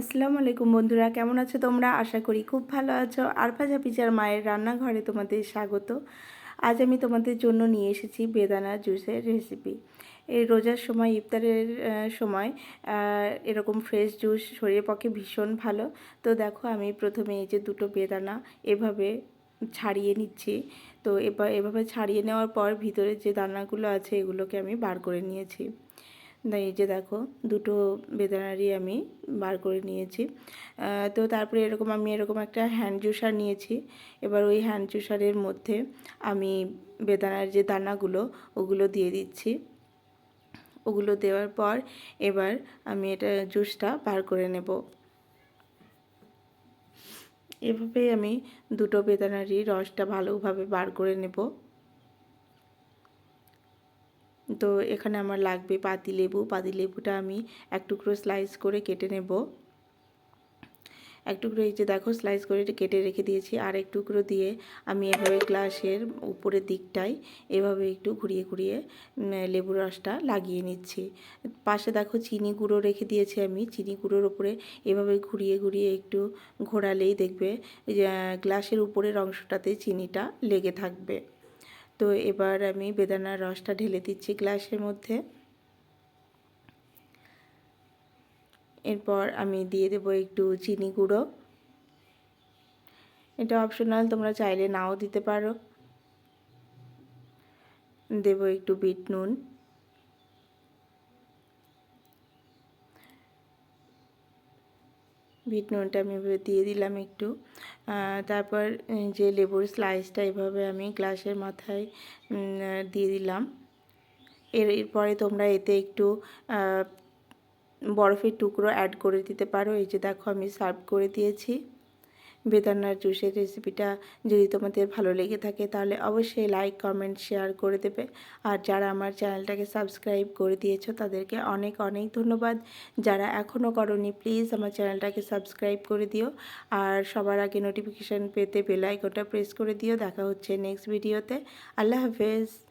আসসালামু আলাইকুম বন্ধুরা, কেমন আছো তোমরা? আশা করি খুব ভালো আছো। আরফা জাপিজার মায়ের রান্নাঘরে তোমাদের স্বাগত। আজ আমি তোমাদের জন্য নিয়ে এসেছি বেদানা জুসের রেসিপি এই রোজার সময়, ইফতারের সময় এরকম ফ্রেশ জুস শরীরের পক্ষে ভীষণ ভালো। তো দেখো, আমি প্রথমে এই যে দুটো বেদানা এভাবে ছাড়িয়ে নিচ্ছি। তো এবার, এভাবে ছাড়িয়ে নেওয়ার পর ভিতরে যে দানাগুলো আছে, এগুলোকে আমি বার করে নিয়েছি। এই যে দেখো, দুটো বেদানারই আমি বার করে নিয়েছি। তো তারপরে এরকম আমি এরকম একটা হ্যান্ড জুসার নিয়েছি। এবার ওই হ্যান্ড জুসারের মধ্যে আমি বেদানার যে দানাগুলো, ওগুলো দিয়ে দিচ্ছি। ওগুলো দেওয়ার পর এবার আমি এটা জুসটা বার করে নেব। এভাবেই আমি দুটো বেদানারই রসটা ভালোভাবে বার করে নেব। তো এখানে আমার লাগবে পাতিলেবু পাতিলেবুটা আমি এক টুকরো স্লাইস করে কেটে নেব। এক টুকরো এই যে দেখো স্লাইস করে কেটে রেখে দিয়েছি। আর এক টুকরো দিয়ে আমি এভাবে গ্লাসের উপরের দিকটায় এভাবে একটু ঘুরিয়ে ঘুরিয়ে লেবুর রসটা লাগিয়ে নিচ্ছি। পাশে দেখো চিনি গুঁড়ো রেখে দিয়েছি আমি। চিনি গুঁড়োর উপরে এভাবে ঘুরিয়ে ঘুরিয়ে একটু ঘোরালেই দেখবে গ্লাসের উপরের অংশটাতে চিনিটা লেগে থাকবে। তো এবার আমি বেদানার রসটা ঢেলে দিচ্ছি গ্লাসের মধ্যে। এরপর আমি দিয়ে দেব একটু চিনি গুঁড়ো। এটা অপশনাল, তোমরা চাইলে নাও দিতে পারো। দেব একটু বিট নুন। বিট নুনটা আমি এভাবে দিয়ে দিলাম একটু। তারপর যে লেবুর স্লাইসটা এভাবে আমি গ্লাসের মাথায় দিয়ে দিলাম। এর, এরপরে তোমরা এতে একটু বরফের টুকরো অ্যাড করে দিতে পারো। এই যে দেখো আমি সার্ভ করে দিয়েছি। বেদানার জুসের রেসিপিটা যদি তোমাদের ভালো লেগে থাকে, তাহলে অবশ্যই লাইক কমেন্ট শেয়ার করে দেবে। আর যারা আমার চ্যানেলটাকে সাবস্ক্রাইব করে দিয়েছ, তাদেরকে অনেক অনেক ধন্যবাদ। যারা এখনও করনি প্লিজ আমার চ্যানেলটাকে সাবস্ক্রাইব করে দিও। আর সবার আগে নোটিফিকেশান পেতে বেল প্রেস করে দিও। দেখা হচ্ছে নেক্সট ভিডিওতে আল্লাহ হাফেজ।